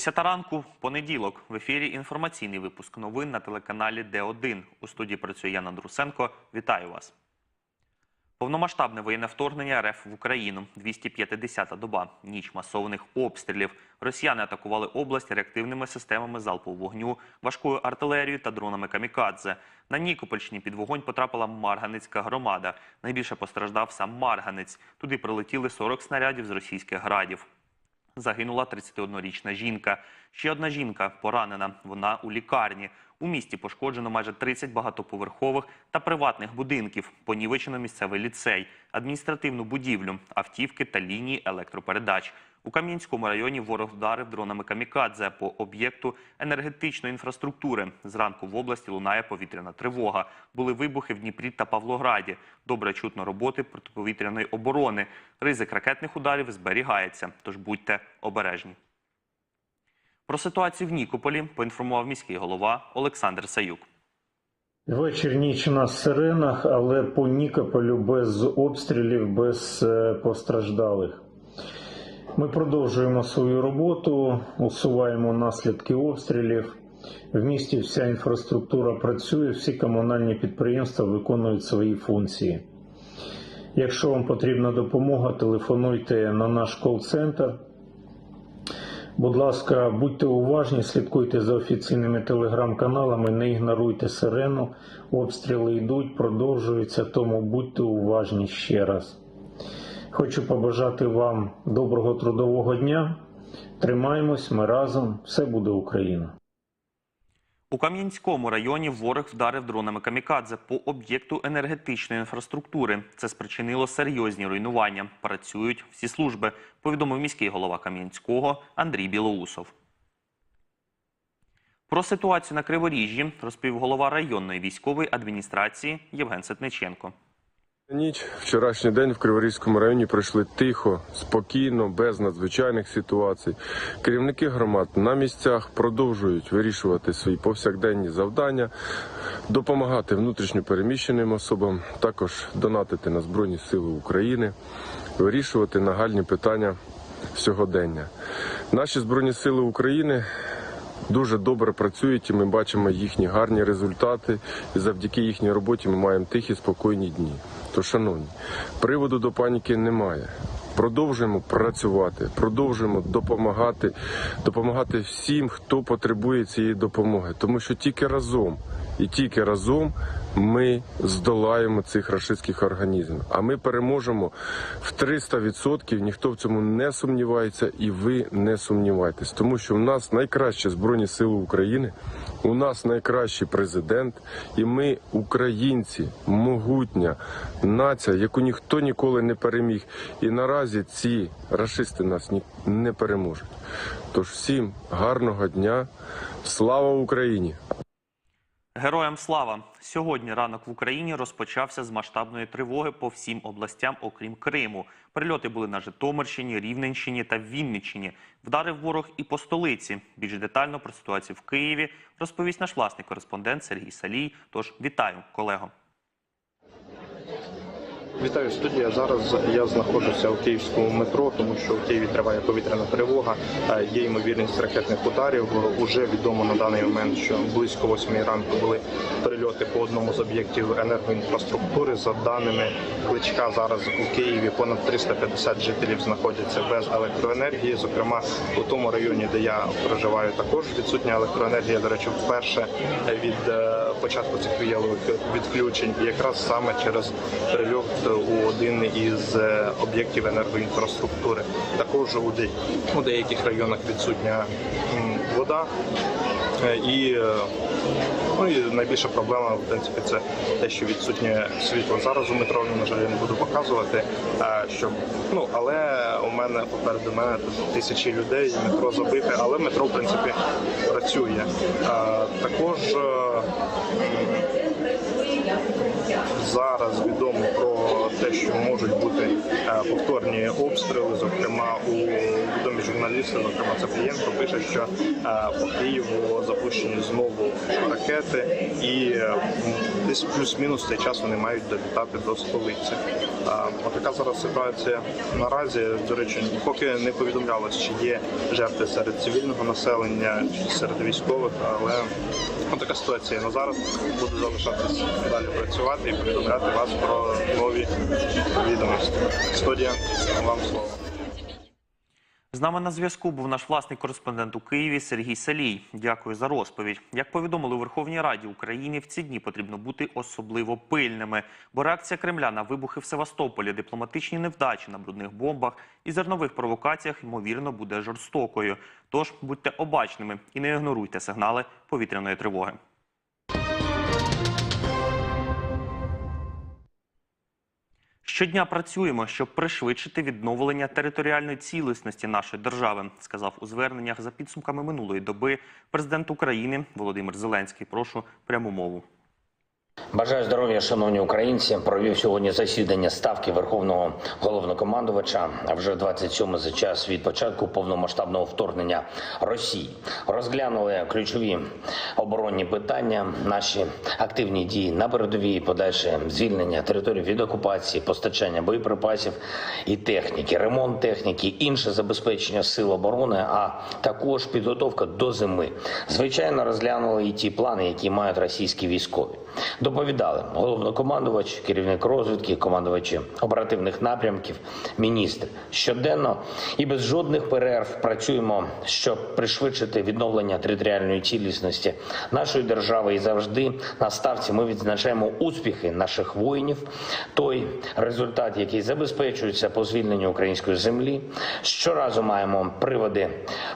Десята ранку, понеділок. В ефірі інформаційний випуск новин на телеканалі Д1. У студії працює Яна Друсенко. Вітаю вас. Повномасштабне воєнне вторгнення РФ в Україну. 250-та доба. Ніч масованих обстрілів. Росіяни атакували область реактивними системами залпового вогню, важкою артилерією та дронами камікадзе. На Нікопольщині під вогонь потрапила Марганецька громада. Найбільше постраждав сам Марганець. Туди прилетіли 40 снарядів з російських градів. Загинула 31-річна жінка. Ще одна жінка поранена. Вона у лікарні. У місті пошкоджено майже 30 багатоповерхових та приватних будинків. Понівечено місцевий ліцей, адміністративну будівлю, автівки та лінії електропередач. У Кам'янському районі ворог вдарив дронами камікадзе по об'єкту енергетичної інфраструктури. Зранку в області лунає повітряна тривога. Були вибухи в Дніпрі та Павлограді. Добре чутно роботи протиповітряної оборони. Ризик ракетних ударів зберігається, тож будьте обережні. Про ситуацію в Нікополі поінформував міський голова Олександр Саюк. Вечір ніч на сиренах, але по Нікополю без обстрілів, без е, постраждалих. Ми продовжуємо свою роботу, усуваємо наслідки обстрілів. В місті вся інфраструктура працює, всі комунальні підприємства виконують свої функції. Якщо вам потрібна допомога, телефонуйте на наш кол-центр. Будь ласка, будьте уважні, слідкуйте за офіційними телеграм-каналами, не ігноруйте сирену. Обстріли йдуть, продовжуються, тому будьте уважні ще раз. Хочу побажати вам доброго трудового дня. Тримаємось, ми разом, все буде Україна. У Кам'янському районі ворог вдарив дронами камікадзе по об'єкту енергетичної інфраструктури. Це спричинило серйозні руйнування. Працюють всі служби, повідомив міський голова Кам'янського Андрій Білоусов. Про ситуацію на Криворіжжі розповів голова районної військової адміністрації Євген Сетниченко. Ніч вчорашній день в Криворізькому районі пройшли тихо, спокійно, без надзвичайних ситуацій. Керівники громад на місцях продовжують вирішувати свої повсякденні завдання, допомагати внутрішньо переміщеним особам, також донатити на Збройні Сили України, вирішувати нагальні питання сьогодення. Наші Збройні Сили України дуже добре працюють, і ми бачимо їхні гарні результати. І завдяки їхній роботі ми маємо тихі, спокійні дні. То, шановні, приводу до паніки немає. Продовжуємо працювати, продовжуємо допомагати, допомагати всім, хто потребує цієї допомоги, тому що тільки разом і тільки разом ми здолаємо цих рашистських організмів. А ми переможемо в 300%, Ніхто в цьому не сумнівається, і ви не сумнівайтесь, тому що в нас найкращі збройні сили України, у нас найкращий президент, і ми, українці, могутня нація, яку ніхто ніколи не переміг. І наразі ці рашисти нас не переможуть. Тож всім гарного дня, слава Україні! Героям слава! Сьогодні ранок в Україні розпочався з масштабної тривоги по всім областям, окрім Криму. Прильоти були на Житомирщині, Рівненщині та Вінниччині. Вдарив ворог і по столиці. Більш детально про ситуацію в Києві розповість наш власний кореспондент Сергій Салій. Тож вітаю, колего. Вітаю студія. Зараз я знаходжуся у київському метро, тому що у Києві триває повітряна тривога. Е, Є ймовірність ракетних ударів. Уже відомо на даний момент, що близько 8 ранку були прильоти по одному з об'єктів енергоінфраструктури. За даними кличка, зараз у Києві понад 350 жителів знаходяться без електроенергії. Зокрема, у тому районі, де я проживаю, також відсутня електроенергія. До речі, вперше від е, початку цих віялових відключень, якраз саме через прильот у один із е, об'єктів енергоінфраструктури. Також у, деяких районах відсутня вода. Е, І, е, ну, і найбільша проблема в принципі це те, що відсутнє світло. Зараз у метро на жаль я не буду показувати. Щоб ну але у мене попереду мене тисячі людей, метро забите, але метро в принципі працює. Також зараз відомо що можуть бути е, повторні обстріли. Зокрема, у відомі журналісти, зокрема Цаплієнко, пише, що е, по Києву запущені знову ракети, і десь плюс-мінус цей час вони мають долітати до столиці. Е, Отака зараз ситуація наразі. До речі, поки не повідомлялось, чи є жертви серед цивільного населення чи серед військових, але така ситуація на зараз. Буду залишатись далі працювати і повідомляти вас про нові відомості. Студія, вам слово. З нами на зв'язку був наш власний кореспондент у Києві Сергій Салій. Дякую за розповідь. Як повідомили у Верховній Раді України, в ці дні потрібно бути особливо пильними, бо реакція Кремля на вибухи в Севастополі, дипломатичні невдачі на брудних бомбах і зернових провокаціях ймовірно буде жорстокою. Тож будьте обачними і не ігноруйте сигнали повітряної тривоги. Щодня працюємо, щоб пришвидшити відновлення територіальної цілісності нашої держави, сказав у зверненнях за підсумками минулої доби президент України Володимир Зеленський. Прошу пряму мову. Бажаю здоров'я, шановні українці. Провів сьогодні засідання ставки Верховного головнокомандувача. А вже 27 за час від початку повномасштабного вторгнення Росії. Розглянули ключові оборонні питання, наші активні дії на передовій, подальше звільнення території від окупації, постачання боєприпасів і техніки, ремонт техніки, інше забезпечення сил оборони, а також підготовка до зими. Звичайно, розглянули і ті плани, які мають російські військові. Доповідали головнокомандувач, керівник розвідки, командувачі оперативних напрямків, міністр. Щоденно і без жодних перерв працюємо, щоб пришвидшити відновлення територіальної цілісності нашої держави. І завжди на ставці ми відзначаємо успіхи наших воїнів. Той результат, який забезпечується по звільненню української землі. Щоразу маємо приводи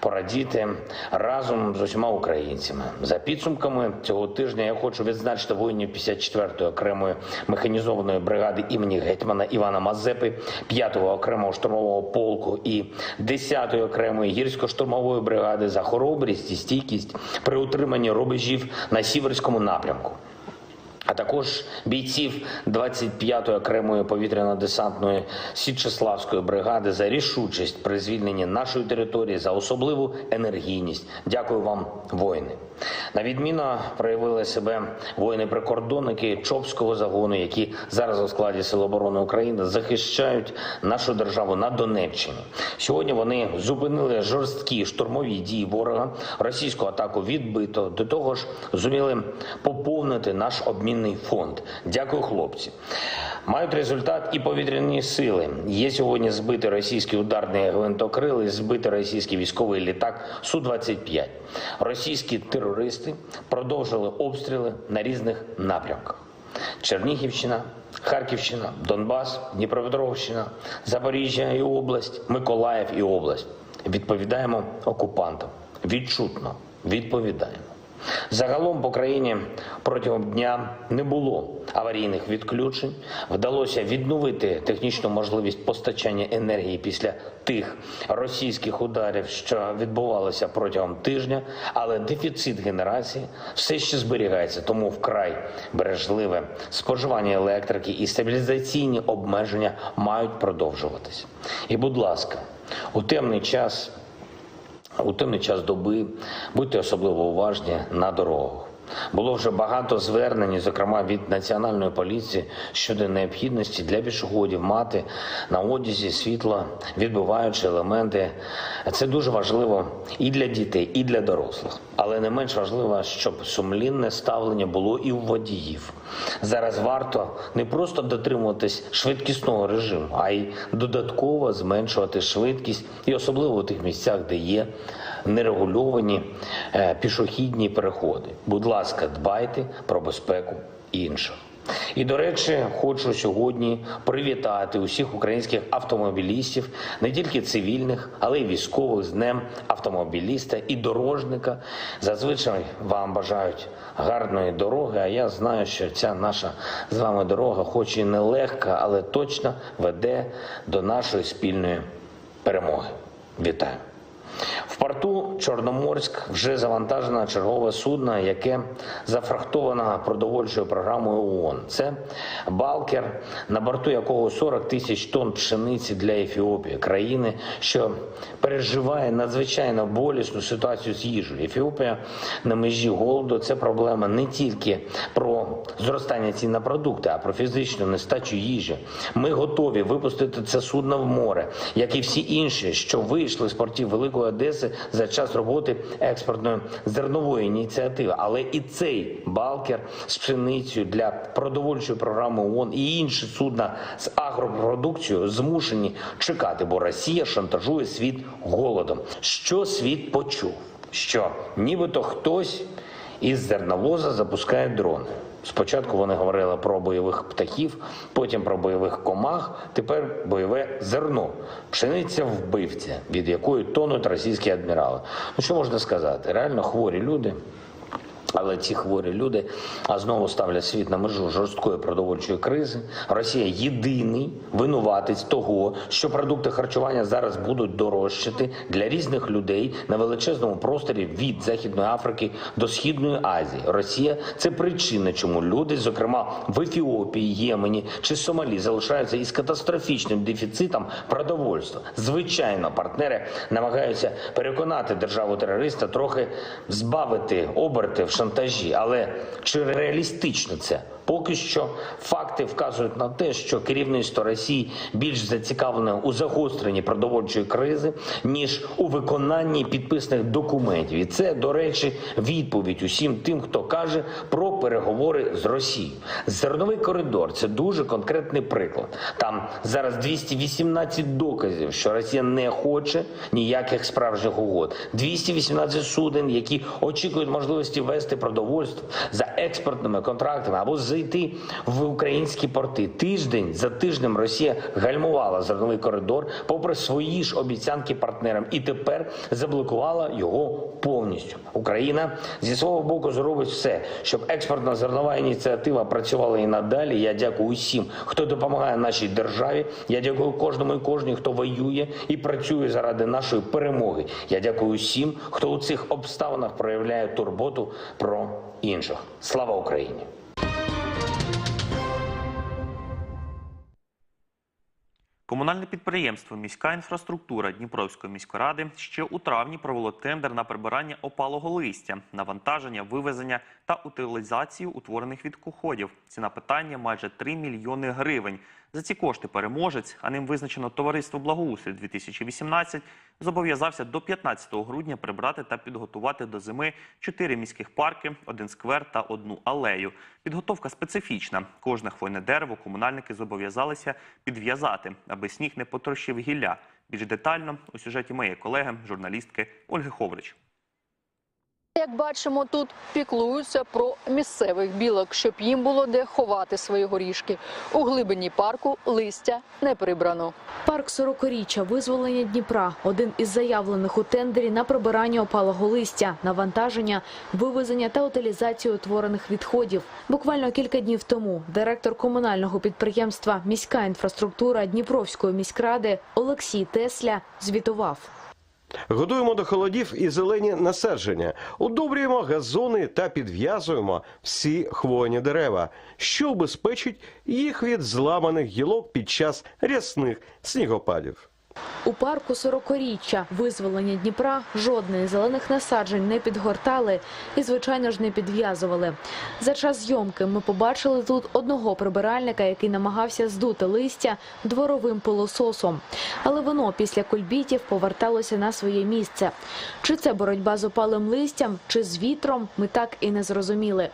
порадіти разом з усіма українцями. За підсумками цього тижня я хочу відзначити воїнів 54-ї окремої механізованої бригади імені гетьмана Івана Мазепи, 5-го окремого штурмового полку і 10-ї окремої гірсько-штурмової бригади за хоробрість і стійкість при утриманні рубежів на сіверському напрямку а також бійців 25-ї окремої повітряно-десантної Січеславської бригади за рішучість при звільненні нашої території за особливу енергійність. Дякую вам, воїни. На відміну проявили себе воїни-прикордонники Чопського загону, які зараз у складі Сил оборони України захищають нашу державу на Донеччині. Сьогодні вони зупинили жорсткі штурмові дії ворога, російську атаку відбито. До того ж, зуміли поповнити наш обмінний фонд. Дякую, хлопці. Мають результат і повітряні сили. Є сьогодні збитий російський ударний гвинтокрил і збитий російський військовий літак Су-25. Російські терористи продовжили обстріли на різних напрямках. Чернігівщина, Харківщина, Донбас, Дніпропетровщина, Запоріжжя і область, Миколаїв і область. Відповідаємо окупантам. Відчутно відповідаємо. Загалом по країні протягом дня не було аварійних відключень. Вдалося відновити технічну можливість постачання енергії після тих російських ударів, що відбувалися протягом тижня, але дефіцит генерації все ще зберігається, тому вкрай бережливе споживання електрики і стабілізаційні обмеження мають продовжуватися. І, будь ласка, у темний час у темний час доби будьте особливо уважні на дорогах. Було вже багато звернень, зокрема від національної поліції, щодо необхідності для пішоходів мати на одязі світла відбиваючі елементи. Це дуже важливо і для дітей, і для дорослих. Але не менш важливо, щоб сумлінне ставлення було і у водіїв. Зараз варто не просто дотримуватись швидкісного режиму, а й додатково зменшувати швидкість, і особливо у тих місцях, де є нерегульовані е, пішохідні переходи. Будь ласка, дбайте про безпеку інших. І до речі, хочу сьогодні привітати усіх українських автомобілістів, не тільки цивільних, але й військових з днем автомобіліста і дорожника. Зазвичай вам бажають гарної дороги. А я знаю, що ця наша з вами дорога, хоч і нелегка, але точно веде до нашої спільної перемоги. Вітаю! В порту Чорноморськ вже завантажено чергове судно, яке зафрахтовано продовольчою програмою ООН. Це Балкер, на борту якого 40 тисяч тонн пшениці для Ефіопії, країни, що переживає надзвичайно болісну ситуацію з їжею. Ефіопія на межі голоду це проблема не тільки про зростання цін на продукти, а про фізичну нестачу їжі. Ми готові випустити це судно в море, як і всі інші, що вийшли з портів Великої Одеси за час роботи експортної зернової ініціативи. Але і цей балкер з пшеницею для продовольчої програми ООН і інші судна з агропродукцією змушені чекати, бо Росія шантажує світ голодом. Що світ почув? Що нібито хтось із зерновоза запускає дрони. Спочатку вони говорили про бойових птахів, потім про бойових комах, тепер бойове зерно. Пшениця вбивця, від якої тонуть російські адмірали. Ну що можна сказати? Реально хворі люди. Але ці хворі люди знову ставлять світ на межу жорсткої продовольчої кризи. Росія єдиний винуватець того, що продукти харчування зараз будуть дорожчати для різних людей на величезному просторі від Західної Африки до Східної Азії. Росія це причина, чому люди, зокрема в Ефіопії, Ємені чи Сомалі, залишаються із катастрофічним дефіцитом продовольства. Звичайно, партнери намагаються переконати державу терориста трохи збавити оберти в шантажі. Але чи реалістично це? Поки що факти вказують на те, що керівництво Росії більш зацікавлене у загостренні продовольчої кризи, ніж у виконанні підписаних документів. І це, до речі, відповідь усім тим, хто каже про переговори з Росією. Зерновий коридор це дуже конкретний приклад. Там зараз 218 доказів, що Росія не хоче ніяких справжніх угод. 218 суден, які очікують можливості вести продовольство за експортними контрактами або зайти в українські порти. Тиждень за тижнем Росія гальмувала зерновий коридор, попри свої ж обіцянки партнерам, і тепер заблокувала його повністю. Україна зі свого боку зробить все, щоб експортна зернова ініціатива працювала і надалі. Я дякую усім, хто допомагає нашій державі. Я дякую кожному і кожній, хто воює і працює заради нашої перемоги. Я дякую усім, хто у цих обставинах проявляє турботу про інших. Слава Україні! Комунальне підприємство Міська інфраструктура Дніпровської міської ради ще у травні провело тендер на прибирання опалого листя, навантаження, вивезення та утилізацію утворених відходів. Ціна питання майже 3 мільйони гривень. За ці кошти переможець, а ним визначено товариство Благоустрій 2018, зобов'язався до 15 грудня прибрати та підготувати до зими чотири міських парки, один сквер та одну алею. Підготовка специфічна. Кожне хвойне дерево комунальники зобов'язалися підв'язати, аби сніг не потрощив гілля. Більш детально у сюжеті моєї колеги, журналістки Ольги Ховрич. Як бачимо, тут піклуються про місцевих білок, щоб їм було де ховати свої горішки. У глибині парку листя не прибрано. Парк сорокоріччя визволення Дніпра один із заявлених у тендері на прибирання опалого листя, навантаження, вивезення та утилізацію утворених відходів. Буквально кілька днів тому директор комунального підприємства Міська інфраструктура Дніпровської міськради Олексій Тесля звітував. Годуємо до холодів і зелені насадження, удобрюємо газони та підв'язуємо всі хвойні дерева, що убезпечить їх від зламаних гілок під час рясних снігопадів. У парку сорокоріччя визволення Дніпра жодної зелених насаджень не підгортали і, звичайно ж, не підв'язували. За час зйомки ми побачили тут одного прибиральника, який намагався здути листя дворовим пилососом. Але воно після кульбітів поверталося на своє місце. Чи це боротьба з опалим листям, чи з вітром, ми так і не зрозуміли.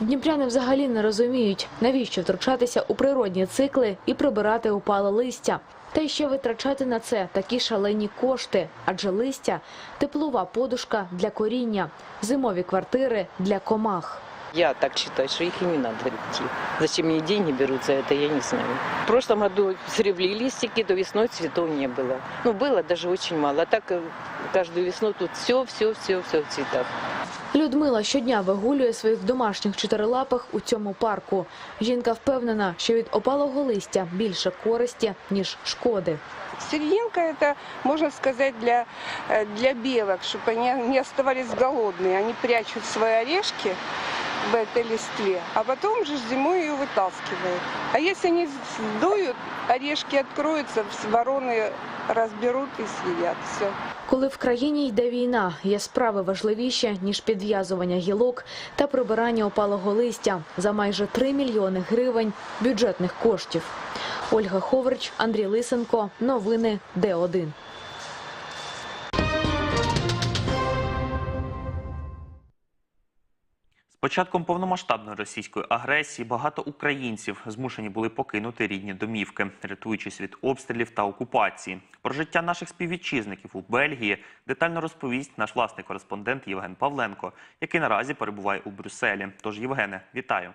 Дніпряни взагалі не розуміють, навіщо втручатися у природні цикли і прибирати опале листя. Та й ще витрачати на це такі шалені кошти, адже листя теплова подушка для коріння, зимові квартири для комах. Я так считаю, что их и не надо идти. Зачем мне деньги берут за это, я не знаю. В прошлом году сревли листики, то весной цветов не было. Ну, было даже очень мало. А так э, каждую весну тут все, все, все, все в цветах. Людмила щодня вигулює своїх домашніх чотирилапих у цьому парку. Жінка впевнена, що від опалого листя більше користі, ніж шкоди. Серединка это, можно сказать, для, э, для белок, чтобы они не оставались голодные. Они прячут свои орешки в этой листве, а потом же зимой ее вытаскивают. А если они сдуют, орешки откроются, вороны разберут и съедят. Все. Коли в країні йде війна, є справи важливіші, ніж підв'язування гілок та прибирання опалого листя за майже 3 мільйони гривень бюджетних коштів. Ольга Ховрич, Андрій Лисенко. Новини Д1. Початком повномасштабної російської агресії багато українців змушені були покинути рідні домівки, рятуючись від обстрілів та окупації. Про життя наших співвітчизників у Бельгії детально розповість наш власний кореспондент Євген Павленко, який наразі перебуває у Брюсселі. Тож, Євгене, вітаю.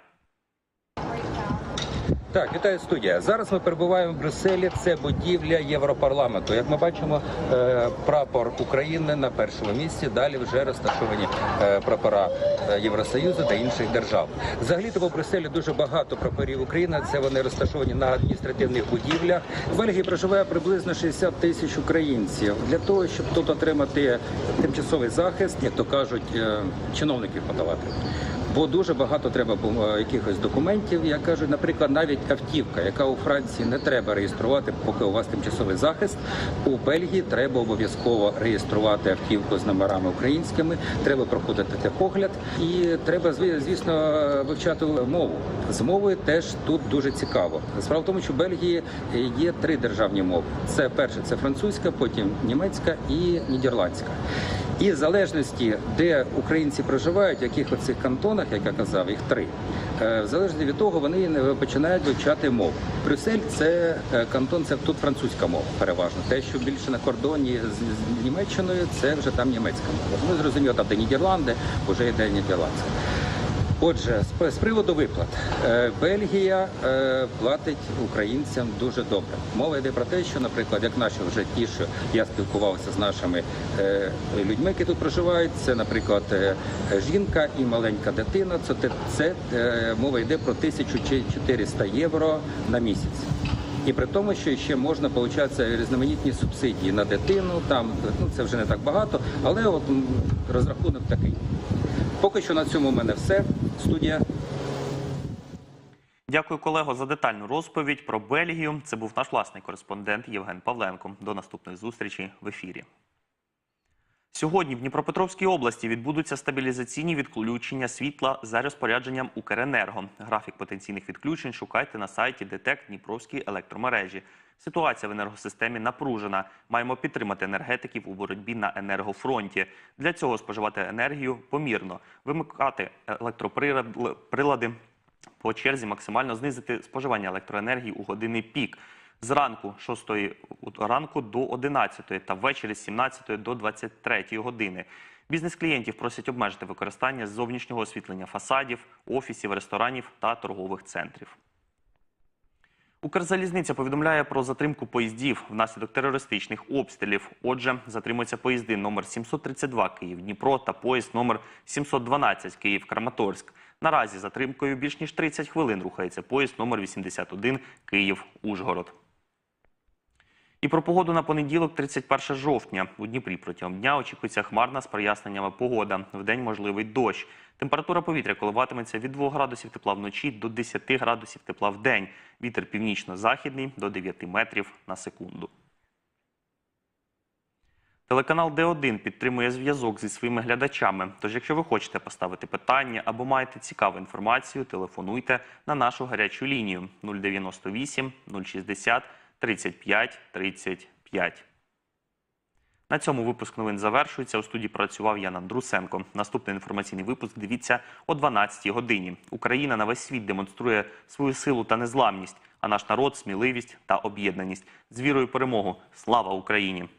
Так, вітаю студія. Зараз ми перебуваємо в Брюсселі. Це будівля Європарламенту. Як ми бачимо, е, прапор України на першому місці. Далі вже розташовані е, прапора е, Євросоюзу та інших держав. Взагалі то по Брюсселі дуже багато прапорів України. Це вони розташовані на адміністративних будівлях. В Бельгії проживає приблизно 60 тисяч українців. Для того, щоб тут отримати тимчасовий захист, як то кажуть, чиновників подавати. Бо дуже багато треба бу- якихось документів. Я кажу, наприклад, навіть автівка, яка у Франції не треба реєструвати, поки у вас тимчасовий захист. У Бельгії треба обов'язково реєструвати автівку з номерами українськими. Треба проходити техогляд, і треба звісно вивчати мову. З мовою теж тут дуже цікаво. Справа в тому, що в Бельгії є три державні мови: це перше, це французька, потім німецька і нідерландська. І в залежності, де українці проживають, в яких оцих кантонах, як я казав, їх три. е, В залежності від того, вони починають вивчати мову. Брюссель це е, кантон, це тут французька мова, переважно. Те, що більше на кордоні з Німеччиною, це вже там німецька мова. Ну зрозуміло, там де Нідерланди, вже йде нідерландська. Отже, з, приводу виплат, Е, Бельгія е, платить українцям дуже добре. Мова йде про те, що, наприклад, як наші вже ті, що я спілкувався з нашими е, людьми, які тут проживають, це, наприклад, жінка і маленька дитина. Це, це мова йде про 1400 євро на місяць. І при тому, що ще можна отримати різноманітні субсидії на дитину, там ну це вже не так багато, але от розрахунок такий. Поки що на цьому в мене все. Студія. Дякую, колего, за детальну розповідь про Бельгію. Це був наш власний кореспондент Євген Павленко. До наступних зустрічей в ефірі. Сьогодні в Дніпропетровській області відбудуться стабілізаційні відключення світла за розпорядженням Укренерго. Графік потенційних відключень шукайте на сайті ДТЕК Дніпровської електромережі. Ситуація в енергосистемі напружена. Маємо підтримати енергетиків у боротьбі на енергофронті. Для цього споживати енергію помірно, вимикати електроприлади по черзі, максимально знизити споживання електроенергії у години пік. Зранку 6 ранку до 11 та ввечері з 17 до 23 години. Бізнес-клієнтів просять обмежити використання зовнішнього освітлення фасадів, офісів, ресторанів та торгових центрів. Укрзалізниця повідомляє про затримку поїздів внаслідок терористичних обстрілів. Отже, затримуються поїзди номер 732 Київ-Дніпро та поїзд номер 712 Київ-Краматорськ. Наразі затримкою більш ніж 30 хвилин рухається поїзд номер 81 Київ-Ужгород. І про погоду на понеділок, 31 жовтня. У Дніпрі протягом дня очікується хмарна з проясненнями погода. Вдень можливий дощ. Температура повітря коливатиметься від 2 градусів тепла вночі до 10 градусів тепла в день. Вітер північно-західний до 9 метрів на секунду. Телеканал Д1 підтримує зв'язок зі своїми глядачами. Тож, якщо ви хочете поставити питання або маєте цікаву інформацію, телефонуйте на нашу гарячу лінію 098 060 35 35. На цьому випуск новин завершується. У студії працював Ян Андрусенко. Наступний інформаційний випуск дивіться о 12-й годині. Україна на весь світ демонструє свою силу та незламність, а наш народ сміливість та об'єднаність. З вірою перемогу. Слава Україні!